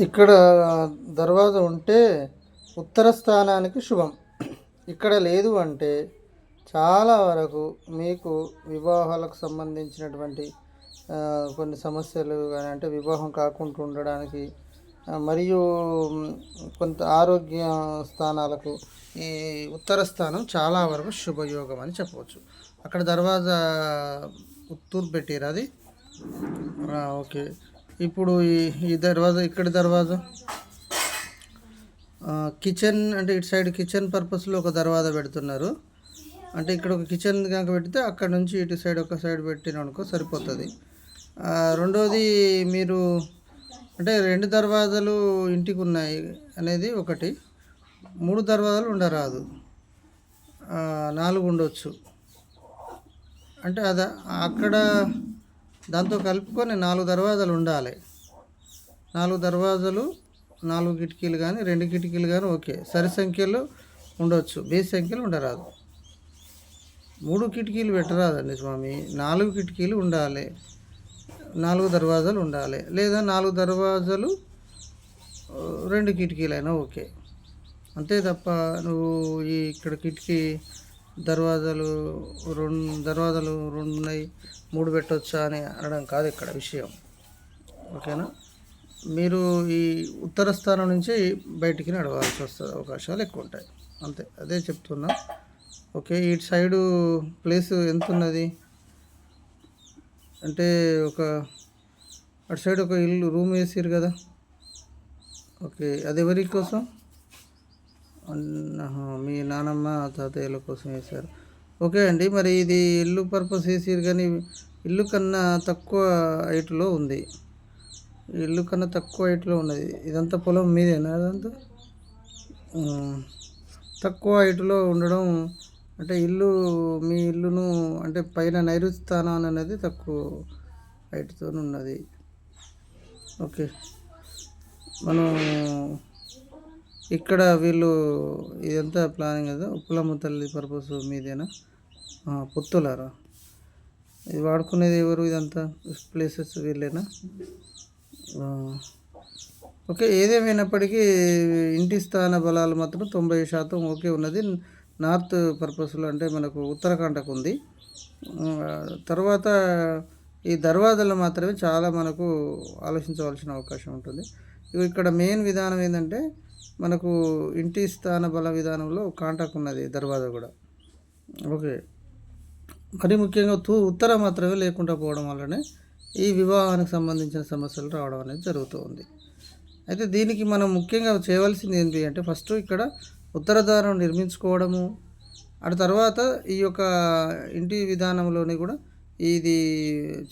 ఇక్కడ దర్వాజా ఉంటే ఉత్తర స్థానానికి శుభం. ఇక్కడ లేదు అంటే చాలా వరకు మీకు వివాహాలకు సంబంధించినటువంటి కొన్ని సమస్యలు కానీ అంటే వివాహం కాకుండా ఉండడానికి మరియు కొంత ఆరోగ్య స్థానాలకు ఈ ఉత్తర స్థానం చాలా వరకు శుభయోగం అని చెప్పవచ్చు. అక్కడ దర్వాజా తూర్పు పెట్టారు అది. ఓకే. ఇప్పుడు ఈ ఈ దర్వాజా ఇక్కడ దర్వాజా. కిచెన్ అంటే ఇటు సైడ్ కిచెన్ పర్పస్లో ఒక దర్వాజా పెడుతున్నారు. అంటే ఇక్కడ ఒక కిచెన్ కనుక పెడితే అక్కడ నుంచి ఇటు సైడ్ ఒక సైడ్ పెట్టిన అనుకో సరిపోతుంది. రెండోది మీరు అంటే రెండు దర్వాజాలు ఇంటికి ఉన్నాయి అనేది ఒకటి. మూడు దర్వాజాలు ఉండరాదు. నాలుగు ఉండొచ్చు. అంటే అద అక్కడ దాంతో కలుపుకొని నాలుగు దర్వాజాలు ఉండాలి. నాలుగు దర్వాజాలు నాలుగు కిటికీలు కానీ రెండు కిటికీలు కానీ ఓకే. సరి సంఖ్యలో ఉండొచ్చు. బేస్ సంఖ్యలో ఉండరాదు. మూడు కిటికీలు పెట్టరాదండి స్వామి. నాలుగు కిటికీలు ఉండాలి. నాలుగు దర్వాజాలు ఉండాలి. లేదా నాలుగు దర్వాజాలు రెండు కిటికీలైనా ఓకే. అంతే తప్ప నువ్వు ఈ ఇక్కడ కిటికీ దర్వాజాలు రెండు దర్వాజాలు రెండు ఉన్నాయి మూడు పెట్టొచ్చా అని అనడం కాదు ఇక్కడ విషయం. ఓకేనా? మీరు ఈ ఉత్తర స్థానం నుంచి బయటికి నడవాల్సి వస్తుంది అవకాశాలు ఎక్కువ ఉంటాయి అంతే అదే చెప్తున్నా. ఓకే ఇటు సైడు ప్లేస్ ఎంత ఉన్నది అంటే ఒక అటు సైడ్ ఒక ఇల్లు రూమ్ వేసారు కదా? ఓకే అది ఎవరి కోసం? మీ నానమ్మ తాతయ్యల కోసం వేశారు. ఓకే అండి మరి ఇది ఇల్లు పర్పస్ వేసారు కానీ ఇల్లు కన్నా తక్కువ హైట్లో ఉంది. ఇల్లు కన్నా తక్కువ హైట్లో ఉన్నది. ఇదంతా పొలం మీదేనా అదంతా? తక్కువ హైట్లో ఉండడం అంటే ఇల్లు మీ ఇల్లును అంటే పైన నైరుతి స్థానం అనేది తక్కువ హైట్తో ఉన్నది ఓకే మనం ఇక్కడ వీళ్ళు ఇదంతా ప్లానింగ్ కదా ఉప్పులమ్మ తల్లి పర్పస్ మీదేనా? పుత్తులారా? ఇది వాడుకునేది ఎవరు ఇదంతా? ప్లేసెస్ వీళ్ళేనా? ఓకే ఏదేమైనప్పటికీ ఇంటి స్థాన బలాలు మాత్రం తొంభై శాతం ఓకే ఉన్నది. నార్త్ పర్పస్లో అంటే మనకు ఉత్తరాఖండకు ఉంది. తర్వాత ఈ దర్వాజాలు మాత్రమే చాలా మనకు ఆలోచించవలసిన అవకాశం ఉంటుంది. ఇక్కడ మెయిన్ విధానం ఏంటంటే మనకు ఇంటి స్థాన బల విధానంలో కాంటాక్ట్ ఉన్నది దర్వాజా కూడా. ఓకే. మరి ముఖ్యంగా తూ ఉత్తర మాత్రమే లేకుండా పోవడం వల్లనే ఈ వివాహానికి సంబంధించిన సమస్యలు రావడం అనేది జరుగుతూ ఉంది అయితే దీనికి మనం ముఖ్యంగా చేయవలసింది ఏంటి అంటే ఫస్ట్ ఇక్కడ ఉత్తరదారం నిర్మించుకోవడము ఆ తర్వాత ఈ యొక్క ఇంటి విధానంలోని కూడా ఇది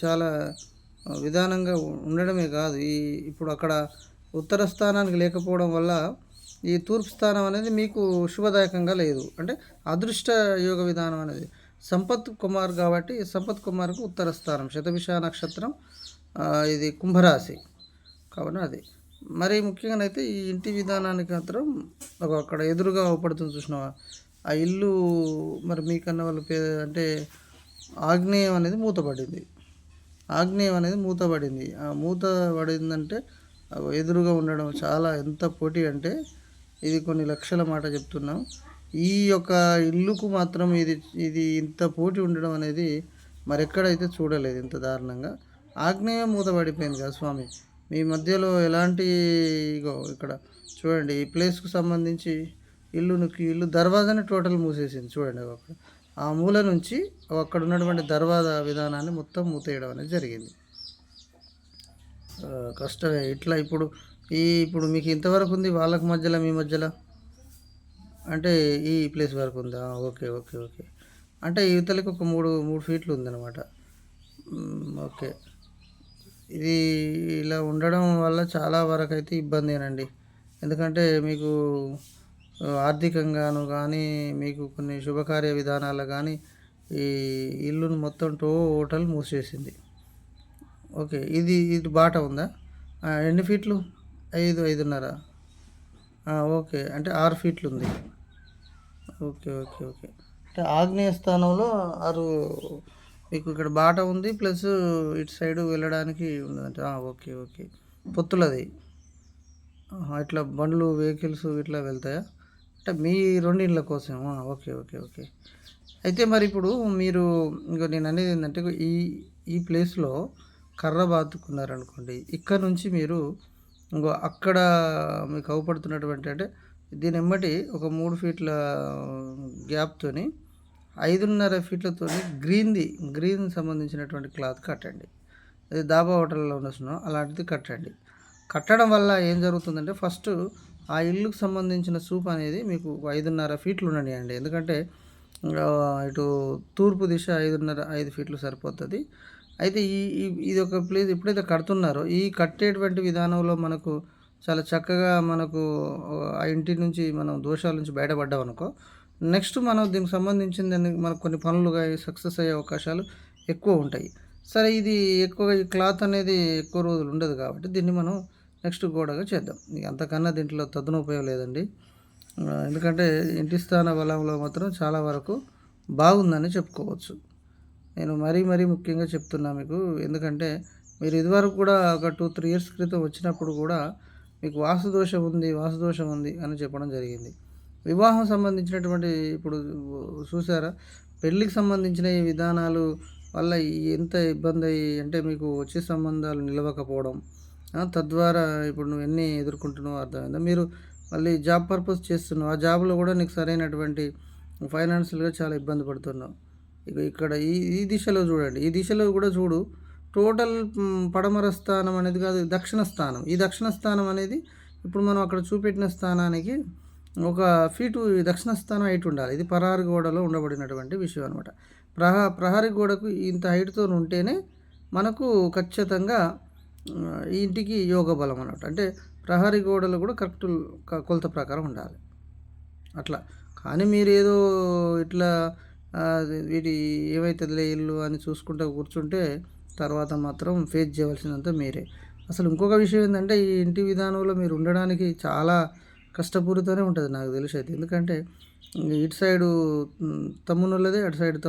చాలా విధానంగా ఉండడమే కాదు. ఈ ఇప్పుడు అక్కడ ఉత్తర స్థానానికి లేకపోవడం వల్ల ఈ తూర్పు స్థానం అనేది మీకు శుభదాయకంగా లేదు. అంటే అదృష్ట యోగ విధానం అనేది. సంపత్ కుమార్ కాబట్టి సంపత్ కుమార్కు ఉత్తర స్థానం. శతభిష నక్షత్రం ఇది కుంభరాశి. కాబట్టి అది. మరి ముఖ్యంగా అయితే ఈ ఇంటి విధానానికి మాత్రం ఒక అక్కడ ఎదురుగా అవపడుతుంది చూసినావా? ఆ ఇల్లు మరి మీకన్నా వాళ్ళ పే అంటే ఆగ్నేయం అనేది మూతపడింది. ఆగ్నేయం అనేది మూతపడింది. ఆ మూత పడిందంటే ఎదురుగా ఉండడం చాలా ఎంత పోటీ అంటే ఇది కొన్ని లక్షల మాట చెప్తున్నాం. ఈ యొక్క ఇల్లుకు మాత్రం ఇది ఇది ఇంత పోటీ ఉండడం అనేది మరెక్కడైతే చూడలేదు ఇంత దారుణంగా. ఆగ్నేయం మూతపడిపోయింది కదా స్వామి. మీ మధ్యలో ఎలాంటి ఇగో ఇక్కడ చూడండి ఈ ప్లేస్కు సంబంధించి ఇల్లునికి ఇల్లు దర్వాజాని టోటల్ మూసేసింది చూడండి అక్కడ ఆ మూల నుంచి అక్కడ ఉన్నటువంటి దర్వాజా విధానాన్ని మొత్తం మూతేయడం అనేది జరిగింది. కష్టమే. ఇట్లా ఇప్పుడు ఈ ఇప్పుడు మీకు ఇంతవరకు ఉంది వాళ్ళకి మధ్యలో మీ మధ్యలో? అంటే ఈ ప్లేస్ వరకు ఉందా? Okay okay okay. అంటే యువతలకి ఒక మూడు మూడు ఫీట్లు ఉందన్నమాట. ఓకే. ఇది ఇలా ఉండడం వల్ల చాలా వరకు అయితే ఇబ్బందేనండి ఎందుకంటే మీకు ఆర్థికంగాను కానీ మీకు కొన్ని శుభకార్య విధానాలు కానీ ఈ ఇల్లును మొత్తం టోటల్ మూసేసింది. ఓకే ఇది ఇది బాట ఉందా? ఎన్ని ఫీట్లు? ఐదు ఐదున్నర ఓకే అంటే ఆరు ఫీట్లు ఉంది ఓకే ఓకే ఓకే అంటే ఆగ్నేయ స్థానంలో ఆరు మీకు ఇక్కడ బాట ఉంది ప్లస్ ఇటు సైడ్ వెళ్ళడానికి ఉందంటే ఓకే ఓకే పొత్తులది ఇట్లా బండ్లు, వెహికల్స్ ఇట్లా వెళ్తాయా? అంటే మీ రెండిళ్ళ కోసం ఓకే. ఓకే. ఓకే. అయితే మరి ఇప్పుడు మీరు ఇంక అనేది ఏంటంటే ఈ ఈ ప్లేస్‌లో కర్ర బాతుకున్నారనుకోండి. ఇక్కడ నుంచి మీరు ఇంకో అక్కడ మీకు అవుపడుతున్నటువంటి అంటే దీని ఎమ్మటి ఒక మూడు ఫీట్ల గ్యాప్‌తోని 5.5 ఫీట్లతోని గ్రీన్‌ది గ్రీన్ సంబంధించినటువంటి క్లాత్ కట్టండి. అది దాబా హోటల్‌లో ఉన్న అలాంటిది కట్టండి. కట్టడం వల్ల ఏం జరుగుతుందంటే ఫస్ట్ ఆ ఇల్లుకు సంబంధించిన సూప్ అనేది మీకు 5.5 ఫీట్లు ఉండనియండి. ఎందుకంటే ఇటు తూర్పు దిశ 5.5 5 ఫీట్లు సరిపోతుంది అయితే ఈ ఇది ఒక ప్లేస్ ఎప్పుడైతే కడుతున్నారో ఈ కట్టేటువంటి విధానంలో మనకు చాలా చక్కగా మనకు ఆ ఇంటి నుంచి మనం దోషాల నుంచి బయటపడ్డామనుకో, నెక్స్ట్ మనం దీనికి సంబంధించిన మనకు కొన్ని పనులుగా సక్సెస్ అయ్యే అవకాశాలు ఎక్కువ ఉంటాయి. సరే ఇది ఎక్కువగా ఈ క్లాత్ అనేది ఎక్కువ రోజులు ఉండదు కాబట్టి దీన్ని మనం నెక్స్ట్ గోడగా చేద్దాం. అంతకన్నా దీంట్లో తదునుపయోగం లేదండి. ఎందుకంటే ఇంటి స్థాన బలంలో మాత్రం చాలా వరకు బాగుందని చెప్పుకోవచ్చు. నేను మరీ మరీ ముఖ్యంగా చెప్తున్నా మీకు. ఎందుకంటే మీరు ఇదివరకు కూడా ఒక 2, 3 ఇయర్స్ క్రితం వచ్చినప్పుడు కూడా మీకు వాసుదోషం ఉంది, వాసుదోషం ఉంది అని చెప్పడం జరిగింది. వివాహం సంబంధించినటువంటి ఇప్పుడు చూసారా? పెళ్ళికి సంబంధించిన ఈ విధానాలు వల్ల ఎంత ఇబ్బంది అయ్యి అంటే మీకు వచ్చే సంబంధాలు నిలవకపోవడం. తద్వారా ఇప్పుడు నువ్వు ఎన్ని ఎదుర్కొంటున్నావో అర్థమైందా? మీరు మళ్ళీ జాబ్ పర్పస్ చేస్తున్నావు. ఆ జాబ్‌లో కూడా నీకు సరైనటువంటి ఫైనాన్షియల్‌గా చాలా ఇబ్బంది పడుతున్నావు. ఇక ఇక్కడ ఈ ఈ దిశలో చూడండి. ఈ దిశలో కూడా చూడు. టోటల్ పడమర స్థానం అనేది కాదు దక్షిణ స్థానం. ఈ దక్షిణ స్థానం అనేది ఇప్పుడు మనం అక్కడ చూపెట్టిన స్థానానికి ఒక ఫీటు దక్షిణ స్థానం హైట్ ఉండాలి. ఇది ప్రహరీ గోడలో ఉండబడినటువంటి విషయం అనమాట. ప్రహ ప్రహరీ గోడకు ఇంత హైట్తో ఉంటేనే మనకు ఖచ్చితంగా ఈ ఇంటికి యోగ బలం అన్నట్టు. అంటే ప్రహరీ గోడలు కూడా కరెక్ట్ కొలత ప్రకారం ఉండాలి. అట్లా. కానీ మీరేదో ఇట్లా వీటి ఏమైతదిలే ఇల్లు అని చూసుకుంటూ కూర్చుంటే తర్వాత మాత్రం ఫేస్ చేయవలసినంత మీరే. అసలు ఇంకొక విషయం ఏంటంటే ఈ ఇంటి విధానంలో మీరు ఉండడానికి చాలా కష్టపూరితోనే ఉంటుంది నాకు తెలిసైతే. ఎందుకంటే ఇటు సైడు హ్మ్, తమ్మునోళ్ళదే, అటు సైడ్ తమ్ము